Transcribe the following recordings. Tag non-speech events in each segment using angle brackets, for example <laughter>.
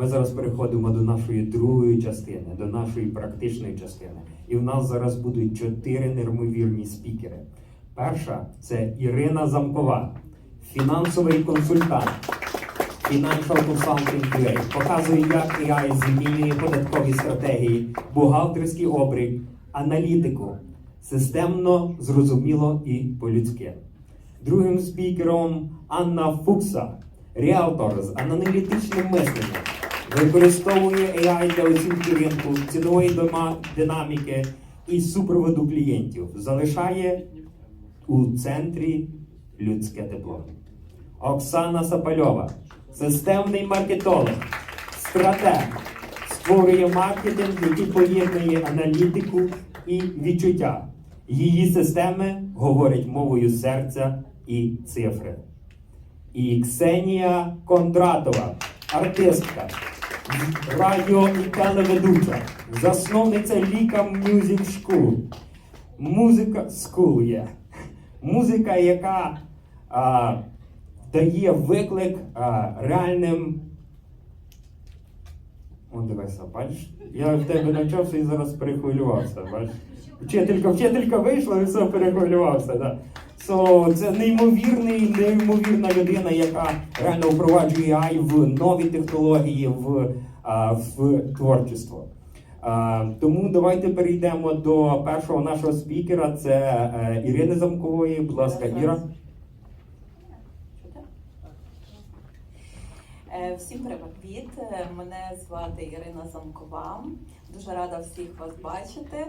Ми зараз переходимо до нашої другої частини, до нашої практичної частини. І в нас зараз будуть чотири неймовірні спікери. Перша це Ірина Замкова, фінансовий консультант. Financial Consulting UA показує, як AI змінює податкові стратегії, бухгалтерський облік, аналітику, системно, зрозуміло і по-людськи. Другим спікером Анна Фукса, ріалтор з аналітичним мисленням, використовує AI для оцінки ринку, цінової динаміки і супроводу клієнтів, залишає у центрі людське тепло. Оксана Сапальова, системний маркетолог, стратег, створює маркетинг, який поєднує аналітику і відчуття. Її системи говорять мовою серця і цифри. І Ксенія Кондратова, артистка, радіо і телеведуча, засновниця Ліка Music School. Музика School є. Музика, яка а, дає виклик а, реальним. О, дивися, бачиш? Я в тебе навчався і зараз перехвилювався. Бачиш? Вчителька, вчителька вийшла і все перехвилювався. Да. So, це неймовірний, неймовірна людина, яка реально впроваджує AI в нові технології, в, а, в творчество. А, тому давайте перейдемо до першого нашого спікера. Це е, Ірини Замкової. Будь ласка, Іра. Е, Всім привіт! Мене звати Ірина Замкова. Дуже рада всіх вас бачити.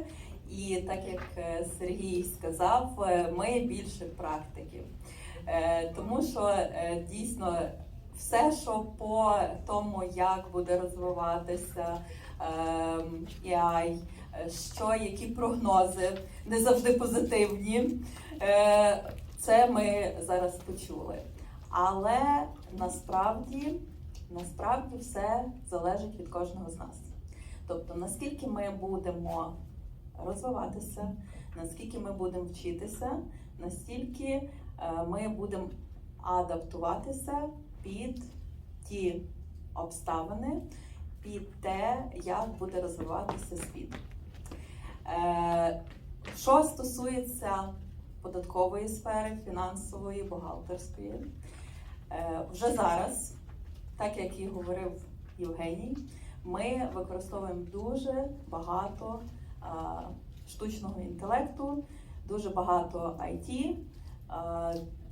І так як е, Сергій сказав, е, ми більше практиків. Е, Тому що дійсно все, що по тому, як буде розвиватися ем, AI, що які прогнози, не завжди позитивні. Це ми зараз почули. Але насправді, насправді все залежить від кожного з нас. Тобто, наскільки ми будемо розвиватися, наскільки ми будемо вчитися, настільки е, ми будемо адаптуватися під ті обставини, під те, як буде розвиватися світ. Е, Що стосується податкової сфери, фінансової, бухгалтерської, е, вже зараз, так як і говорив Євгеній, ми використовуємо дуже багато штучного інтелекту, дуже багато IT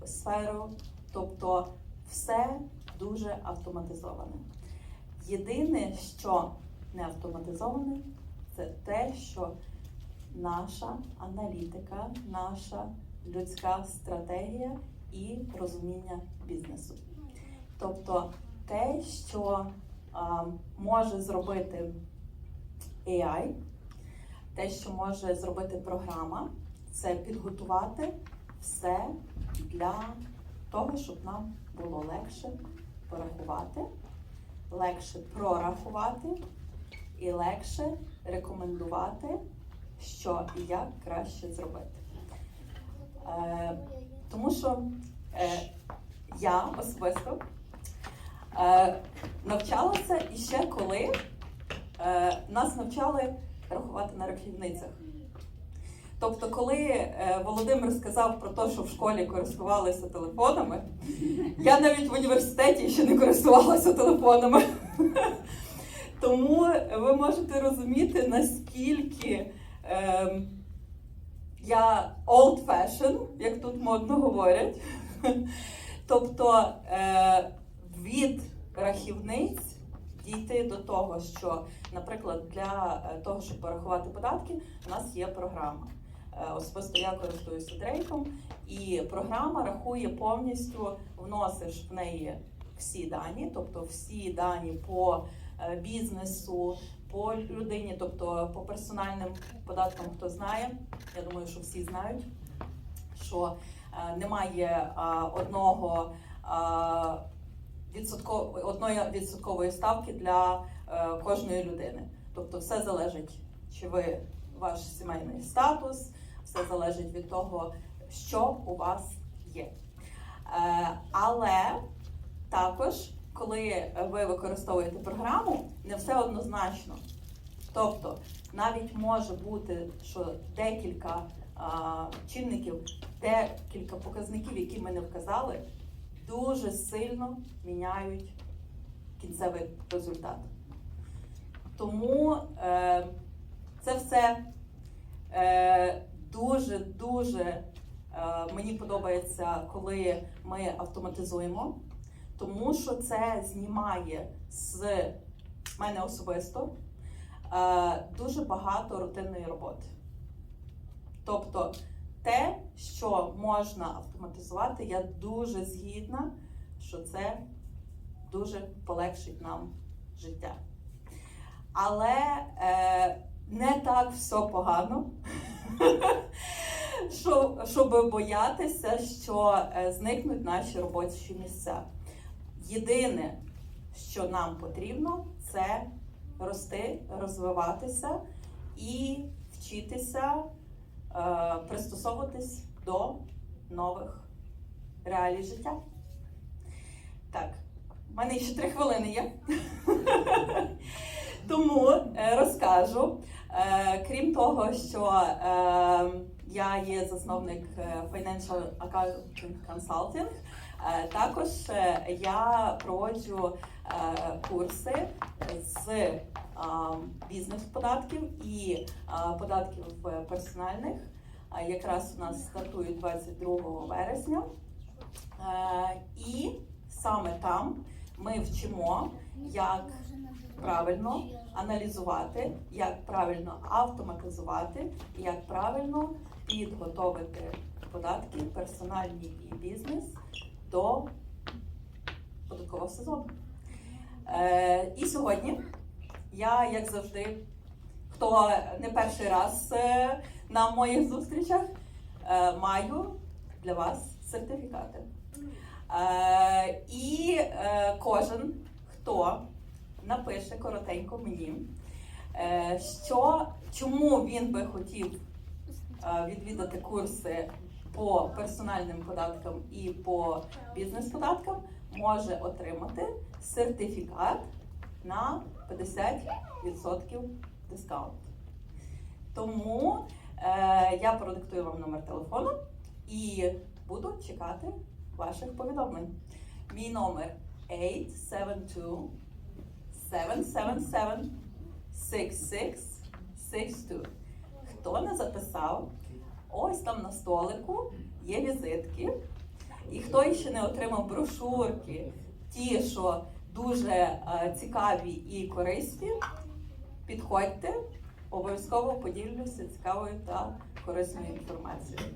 сферу, тобто все дуже автоматизоване. Єдине, що не автоматизоване, це те, що наша аналітика, наша людська стратегія і розуміння бізнесу. Тобто те, що а, може зробити AI, те, що може зробити програма, це підготувати все для того, щоб нам було легше порахувати, легше прорахувати і легше рекомендувати, що і як краще зробити. Е, тому що е, я особисто е, навчалася іще коли е, нас навчали рахувати на рахівницях. Тобто, коли е, Володимир сказав про те, що в школі користувалися телефонами, я навіть в університеті ще не користувалася телефонами. <laughs> Тому ви можете розуміти, наскільки ем, я old fashion, як тут модно говорять. <laughs> Тобто е, від рахівниць дійти до того, що, наприклад, для е, того, щоб порахувати податки, у нас є програма. Е, Особисто я користуюся дрейком, і програма рахує повністю, вносиш в неї всі дані, тобто всі дані по е, бізнесу, по людині, тобто по персональним податкам, хто знає. Я думаю, що всі знають, що немає одного а, одної відсоткової ставки для е, кожної людини. Тобто, все залежить, чи ви ваш сімейний статус, все залежить від того, що у вас є. Е, але також, коли ви використовуєте програму, не все однозначно. Тобто, навіть може бути, що декілька чинників, декілька показників, які ми не вказали, дуже сильно міняють кінцевий результат. Тому е, це все е, дуже дуже е, мені подобається, коли ми автоматизуємо, тому що це знімає з мене особисто е, дуже багато рутинної роботи. Тобто те, що можна автоматизувати, я дуже згідна, що це дуже полегшить нам життя. Але е, не так все погано, <laughs> щоб боятися, що е, зникнуть наші робочі місця. Єдине, що нам потрібно, це рости, розвиватися і вчитися пристосовуватись до нових реалій життя. Так, в мене ще три хвилини є. <laughs> Тому е, розкажу. Е, Крім того, що е, я є засновник е, Financial Accounting Consulting, е, також е, я проводжу курси з е, бізнес-податків і податків персональних. Якраз у нас стартують 22 вересня. І саме там ми вчимо, як правильно аналізувати, як правильно автоматизувати, як правильно підготовити податки, персональні і бізнес до податкового сезону. Е, і сьогодні я, як завжди, хто не перший раз е, на моїх зустрічах, е, маю для вас сертифікати. Е, і е, кожен, хто напише коротенько мені, що, чому він би хотів відвідати курси по персональним податкам і по бізнес-податкам, може отримати сертифікат на 50% дискаунт. Тому е, я продиктую вам номер телефону і буду чекати ваших повідомлень. Мій номер 872 777 6662. Хто не записав, ось там на столику є візитки. І хто ще не отримав брошурки, ті, що дуже е, цікаві і корисні, підходьте, обов'язково поділюся цікавою та корисною інформацією.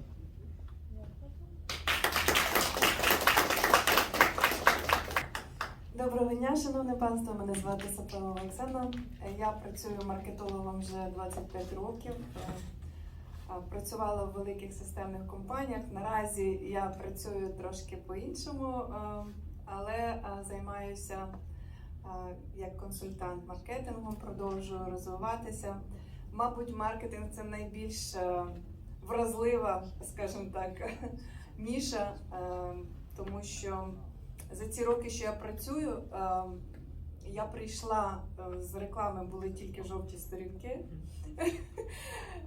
Доброго дня, шановне панство. Мене звати Сапронова Оксана. Я працюю маркетологом вже 25 років. Е, Працювала в великих системних компаніях. Наразі я працюю трошки по-іншому, е, але е, займаюся як консультант маркетингом, продовжую розвиватися. Мабуть, маркетинг це найбільш вразлива, скажімо так, <laughs> ніша, тому що за ці роки, що я працюю, е, я прийшла е, з реклами, були тільки жовті сторінки.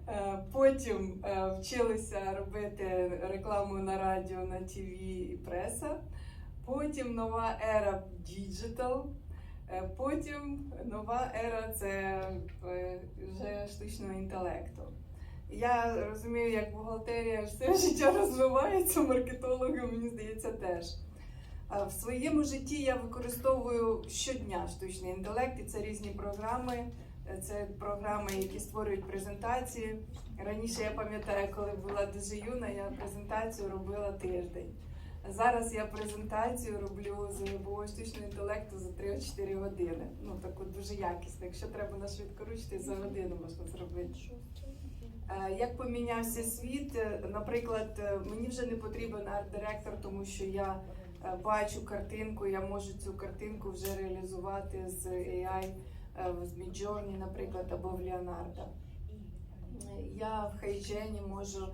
Е, Потім е, вчилися робити рекламу на радіо, на ТВ і преса. Потім нова ера діджитал. Потім нова ера це вже штучного інтелекту. Я розумію, як бухгалтерія все життя розвивається, маркетологи, мені здається, теж. В своєму житті я використовую щодня штучний інтелект, і це різні програми. Це програми, які створюють презентації. Раніше я пам'ятаю, коли була дуже юна, я презентацію робила тиждень. Зараз я презентацію роблю з любого штучного інтелекту за 3-4 години. Ну так от дуже якісно. Якщо треба на швидкоручці, за годину можна зробити. Е, Як помінявся світ, наприклад, е, мені вже не потрібен арт-директор, тому що я бачу картинку, я можу цю картинку вже реалізувати з AI, е, з Midjourney, наприклад, або в Leonardo. Е, Я в Хайджені можу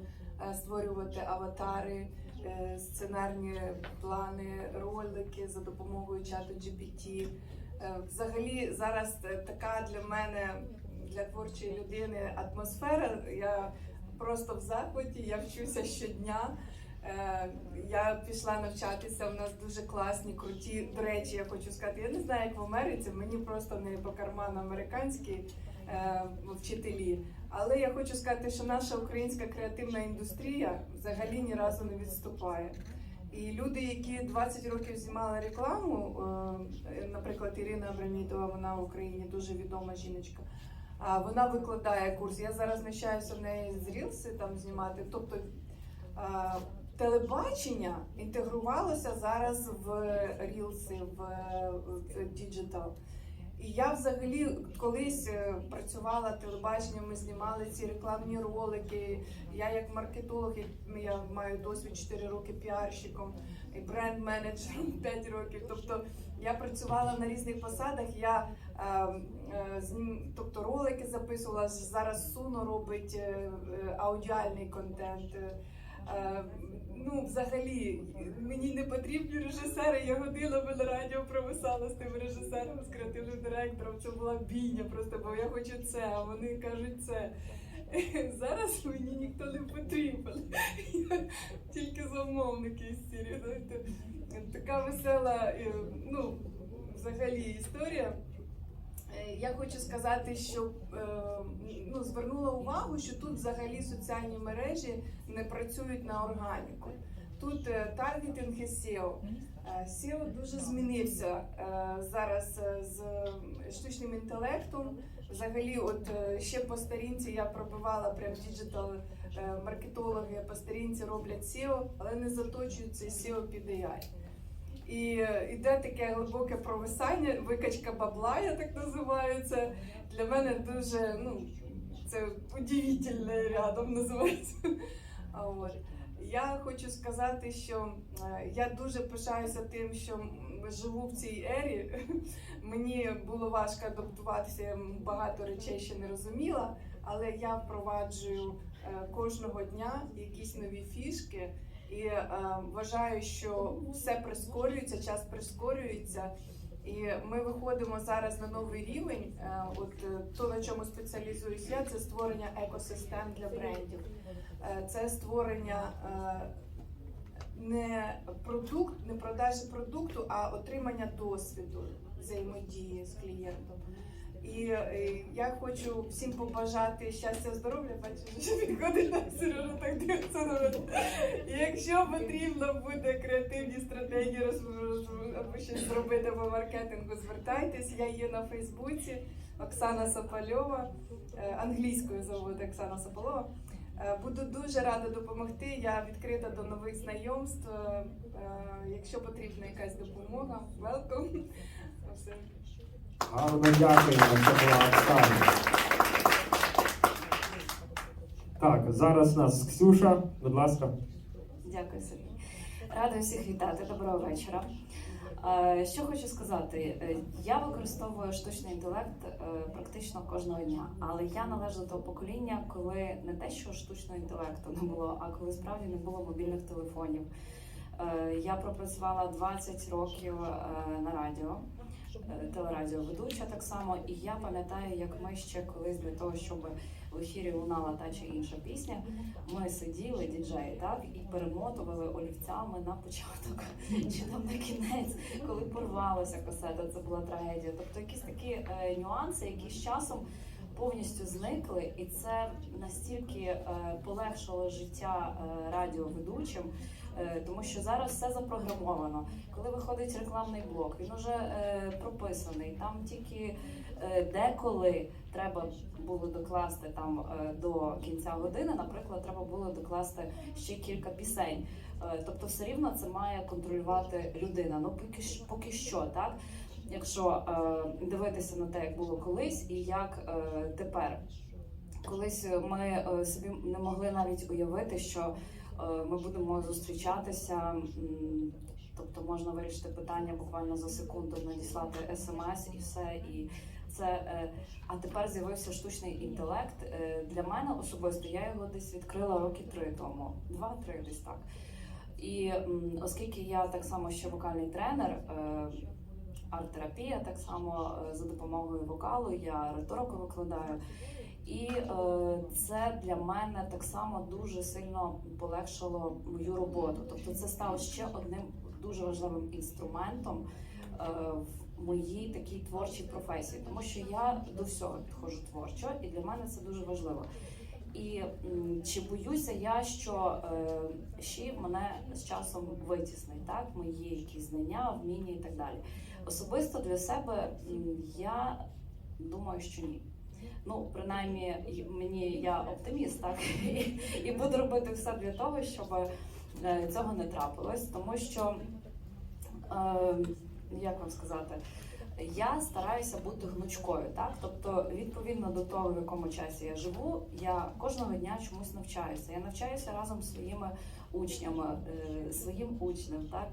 е, створювати аватари, е, сценарні плани, ролики за допомогою чату GPT. Е, Взагалі зараз е, така для мене, для творчої людини атмосфера. Я просто в захваті, я вчуся щодня. Е, Я пішла навчатися. У нас дуже класні, круті. До речі, я хочу сказати, я не знаю, як в Америці. Мені просто не по карману американські е, вчителі. Але я хочу сказати, що наша українська креативна індустрія взагалі ні разу не відступає. І люди, які 20 років знімали рекламу, е, наприклад, Ірина Абрамітова, вона в Україні дуже відома жіночка. А вона викладає курс. Я зараз навчаюся в неї з рілси там знімати. Тобто телебачення інтегрувалося зараз в рілси, в, діджитал. І я взагалі колись е, працювала телебаченням, ми знімали ці рекламні ролики. Я як маркетолог, я маю досвід 4 роки піарщиком і бренд-менеджером <laughs> 5 років. Тобто я працювала на різних посадах. Я е, е, тобто ролики записувала. Зараз Суно робить е, аудіальний контент. Ну, взагалі, мені не потрібні режисери. Я годинами на радіо провисала з тим режисером, з креативним директором. Це була бійня просто, бо я хочу це, а вони кажуть це. Зараз мені ніхто не потрібен. Я Тільки замовники із сірі. Така весела, е, ну, взагалі історія. Е, Я хочу сказати, що е, ну, звернула увагу, що тут взагалі соціальні мережі не працюють на органіку. Тут е, таргетинг і SEO. SEO дуже змінився зараз з штучним інтелектом. Взагалі, от ще по старінці я пробивала прям діджитал маркетологи по старінці роблять SEO, але не заточують цей SEO під AI. І е, іде таке глибоке провисання, викачка бабла, я так називаю. Для мене дуже ну, це удивительне рядом називається. <laughs> От. Я хочу сказати, що е, я дуже пишаюся тим, що живу в цій ері. <laughs> Мені було важко адаптуватися, я багато речей ще не розуміла, але я впроваджую е, кожного дня якісь нові фішки. І е, вважаю, що все прискорюється, час прискорюється, і ми виходимо зараз на новий рівень. Е, от е, то, на чому спеціалізуюсь я, це створення екосистем для брендів. Е, це створення е, не продукт, не продажі продукту, а отримання досвіду взаємодії з клієнтом. І е, я хочу всім побажати щастя, здоров'я. Бачиш, підходить на Сережа, так дивиться на мене. Якщо потрібно буде креативні стратегії роз, або щось зробити по маркетингу, звертайтесь. Я є на Фейсбуці Оксана Сапальова, е, англійською зовут Оксана Сапалова. Е, Буду дуже рада допомогти. Я відкрита до нових знайомств. Якщо потрібна якась допомога, welcome. <laughs> Все. Гарно дякуємо, це була Оксана. Так, зараз у нас Ксюша, будь ласка. Дякую, Сергій. Рада всіх вітати. Доброго вечора. Е, Що хочу сказати, Е, я використовую штучний інтелект е, практично кожного дня, але я належу до того покоління, коли не те, що штучного інтелекту не було, а коли справді не було мобільних телефонів. Я пропрацювала 20 років на радіо, телерадіоведуча так само, і я пам'ятаю, як ми ще колись для того, щоб в ефірі лунала та чи інша пісня, ми сиділи, діджеї, так, і перемотували олівцями на початок <laughs> чи там на кінець, коли порвалася касета, це була трагедія. Тобто якісь такі е, нюанси, які з часом повністю зникли, і це настільки е, полегшило життя е, радіоведучим. Е, Тому що зараз все запрограмовано. Коли виходить рекламний блок, він уже е, прописаний. Там тільки е, деколи треба було докласти там до кінця години, наприклад, треба було докласти ще кілька пісень. Тобто, все рівно це має контролювати людина. Ну поки поки що, так. Якщо дивитися на те, як було колись, і як тепер. Колись ми собі не могли навіть уявити, що ми будемо зустрічатися. Тобто можна вирішити питання буквально за секунду, надіслати смс і все. І це е, а тепер з'явився штучний інтелект. Е, Для мене особисто я його десь відкрила роки три тому, два-три десь так. І оскільки я так само ще вокальний тренер, е, арт-терапія, так само е, за допомогою вокалу, я риторику викладаю. І е, це для мене так само дуже сильно полегшило мою роботу. Тобто, це стало ще одним дуже важливим інструментом е, в моїй такій творчій професії, тому що я до всього підходжу творчо, і для мене це дуже важливо. І чи боюся я, що е, ще мене з часом витіснить, так мої якісь знання, вміння і так далі. Особисто для себе я думаю, що ні. Ну, принаймні, мені я оптиміст, так <laughs> і, буду робити все для того, щоб е, цього не трапилось, тому що е, як вам сказати, я стараюся бути гнучкою, так тобто, відповідно до того, в якому часі я живу, я кожного дня чомусь навчаюся. Я навчаюся разом з своїми учнями, е, своїм учнем, так.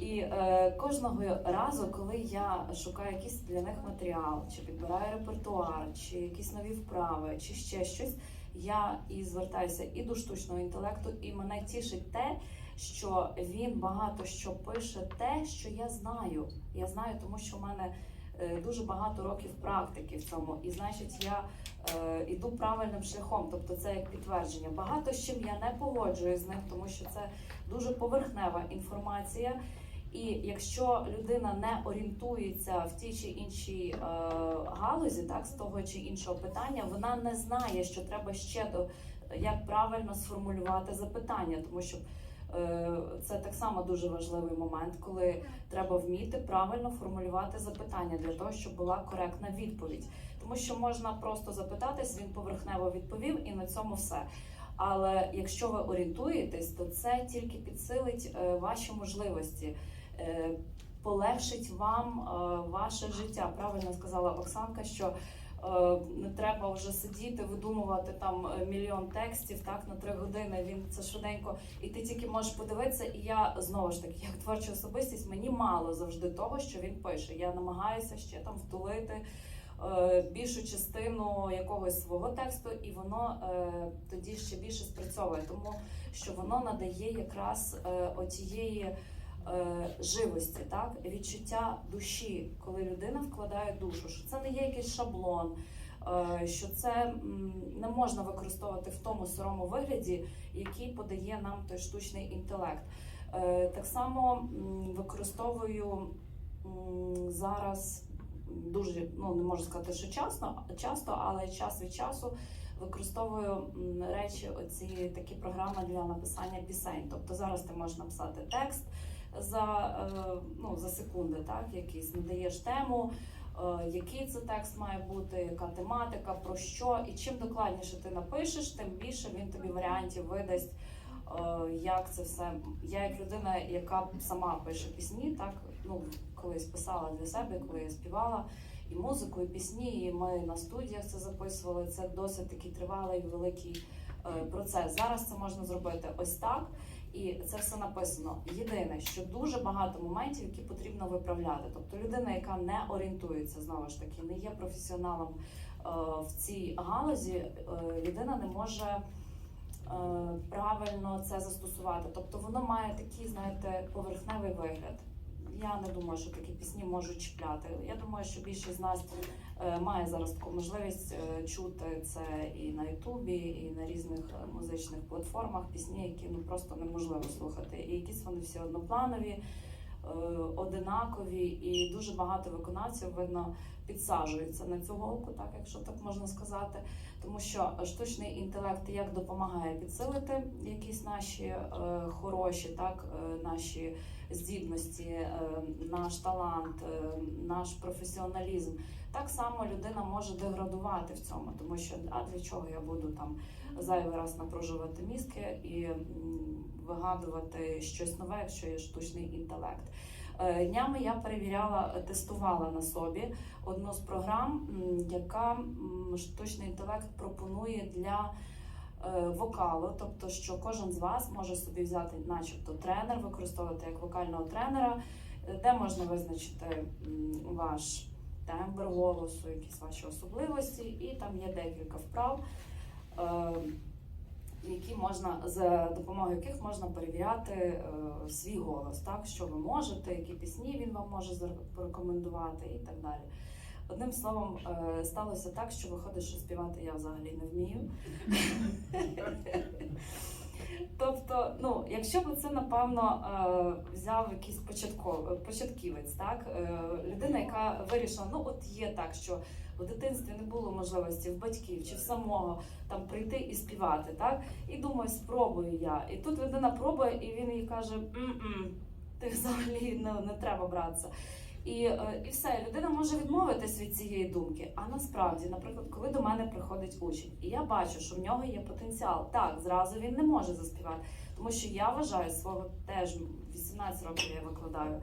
І е, кожного разу, коли я шукаю якийсь для них матеріал, чи підбираю репертуар, чи якісь нові вправи, чи ще щось, я і звертаюся і до штучного інтелекту, і мене тішить те, що він багато що пише, те, що я знаю. Я знаю, тому що в мене е, дуже багато років практики в цьому, і значить, я е, іду правильним шляхом. Тобто, це як підтвердження. Багато з чим я не погоджуюсь з ним, тому що це дуже поверхнева інформація. І якщо людина не орієнтується в тій чи іншій е, галузі, так з того чи іншого питання, вона не знає, що треба ще до як правильно сформулювати запитання, тому що е, це так само дуже важливий момент, коли треба вміти правильно формулювати запитання для того, щоб була коректна відповідь. Тому що можна просто запитатись, він поверхнево відповів, і на цьому все. Але якщо ви орієнтуєтесь, то це тільки підсилить е, ваші можливості, полегшить вам е, ваше життя. Правильно сказала Оксанка, що е, не треба вже сидіти, видумувати там е, мільйон текстів так на три години. Він це швиденько, і ти тільки можеш подивитися. І я знову ж таки, як творча особистість, мені мало завжди того, що він пише. Я намагаюся ще там втулити е, більшу частину якогось свого тексту, і воно е, тоді ще більше спрацьовує, тому що воно надає якраз е, отієї е, живості, так відчуття душі, коли людина вкладає душу, що це не є якийсь шаблон. е, Що це не можна використовувати в тому сирому вигляді, який подає нам той штучний інтелект. Е, Так само використовую зараз дуже ну не можу сказати, що часто, часто, але час від часу використовую речі, оці такі програми для написання пісень. Тобто зараз ти можеш написати текст за, е, ну, за секунди, так, якийсь надаєш тему. е, Який це текст має бути, яка тематика, про що, і чим докладніше ти напишеш, тим більше він тобі варіантів видасть, е, як це все. Я як людина, яка сама пише пісні, так ну колись писала для себе, коли я співала і музику, і пісні, і ми на студіях це записували. Це досить такий тривалий великий процес. Зараз це можна зробити ось так, і це все написано. Єдине, що дуже багато моментів, які потрібно виправляти. Тобто людина, яка не орієнтується, знову ж таки, не є професіоналом е, в цій галузі, е, людина не може. е, Правильно це застосувати, тобто воно має такий, знаєте, поверхневий вигляд. Я не думаю, що такі пісні можуть чіпляти. Я думаю, що більшість з нас е, має зараз таку можливість е, чути це і на Ютубі, і на різних е, музичних платформах. Пісні, які ну просто неможливо слухати. І якісь вони всі однопланові, одинакові, і дуже багато виконавців видно підсаджуються на цю голку, так якщо так можна сказати. Тому що штучний інтелект як допомагає підсилити якісь наші е, хороші, так е, наші здібності, е, наш талант, е, наш професіоналізм. Так само людина може деградувати в цьому, тому що а для чого я буду там зайвий раз напружувати мізки і вигадувати щось нове, якщо є штучний інтелект. Е, Днями я перевіряла, тестувала на собі одну з програм, яка штучний інтелект пропонує для е, вокалу, тобто, що кожен з вас може собі взяти, начебто, тренер, використовувати як вокального тренера, е, де можна визначити ваш тембр голосу, якісь ваші особливості, і там є декілька вправ. Е, які можна за допомогою яких можна перевіряти е, свій голос, так що ви можете, які пісні він вам може порекомендувати і так далі. Одним словом, е, сталося так, що виходить, що співати я взагалі не вмію. Тобто, ну, якщо б це напевно е, взяв якийсь початков, початківець, так людина, яка вирішила, ну от є так, що в дитинстві не було можливості в батьків чи в самого там прийти і співати, так і думаю, спробую я. І тут людина пробує, і він їй каже: «М-м, ти взагалі не, не треба братися. І, е, і все, людина може відмовитись від цієї думки. А насправді, наприклад, коли до мене приходить учень, і я бачу, що в нього є потенціал, так зразу він не може заспівати, тому що я вважаю свого теж 18 років я викладаю.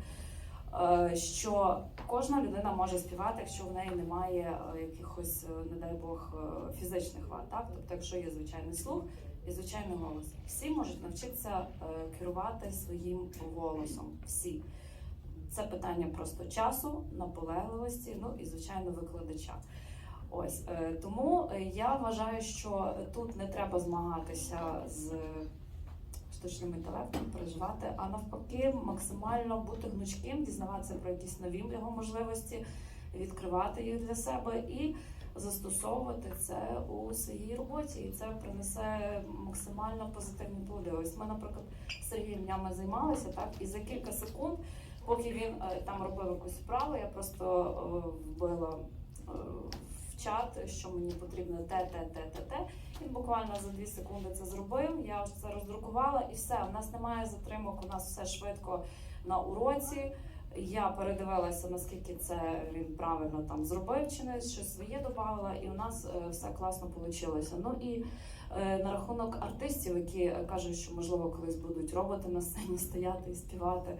Е, Що кожна людина може співати, якщо в неї немає е, якихось, е, не дай Бог, фізичних вад. Так? Тобто, якщо є звичайний слух і звичайний голос, всі можуть навчитися керувати своїм голосом. Всі. Це питання просто часу, наполегливості, ну і звичайно викладача. Ось тому я вважаю, що тут не треба змагатися з штучним інтелектом, переживати, а навпаки, максимально бути гнучким, дізнаватися про якісь нові його можливості, відкривати їх для себе і застосовувати це у своїй роботі. І це принесе максимально позитивні плоди. Ось ми, наприклад, Сергієм днями займалися так, і за кілька секунд. Поки він е, там робив якусь вправу, я просто е, вбила е, чат, що мені потрібно те, те, те, те, те. Він буквально за дві секунди це зробив. Я ось це роздрукувала і все. У нас немає затримок, у нас все швидко на уроці. Я передивилася, наскільки це він правильно там зробив, чи не щось своє додавала, і у нас е, все класно вийшло. Ну і е, на рахунок артистів, які кажуть, що можливо колись будуть роботи на сцені стояти і співати.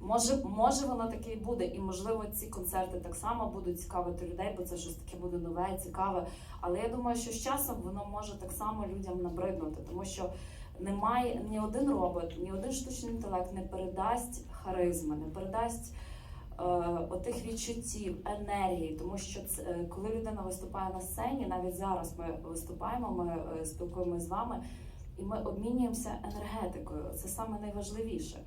Може, може воно таке і буде, і можливо ці концерти так само будуть цікавити людей, бо це щось таке буде нове, цікаве. Але я думаю, що з часом воно може так само людям набриднути, тому що немає ні один робот, ні один штучний інтелект не передасть харизми, не передасть е, отих відчуттів, енергії. Тому що це, е, коли людина виступає на сцені, навіть зараз ми виступаємо, ми е, спілкуємося з вами, і ми обмінюємося енергетикою. Це саме найважливіше.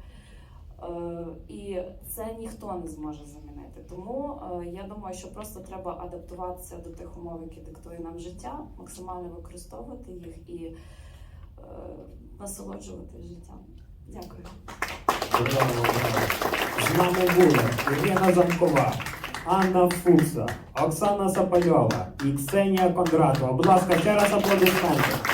Е, І це ніхто не зможе замінити. Тому е, я думаю, що просто треба адаптуватися до тих умов, які диктує нам життя, максимально використовувати їх і е, насолоджувати життям. Дякую. З нами були Ірина Замкова, Анна Фукса, Оксана Сапальова і Ксенія Кондратова. Будь ласка, ще раз аплодисменти.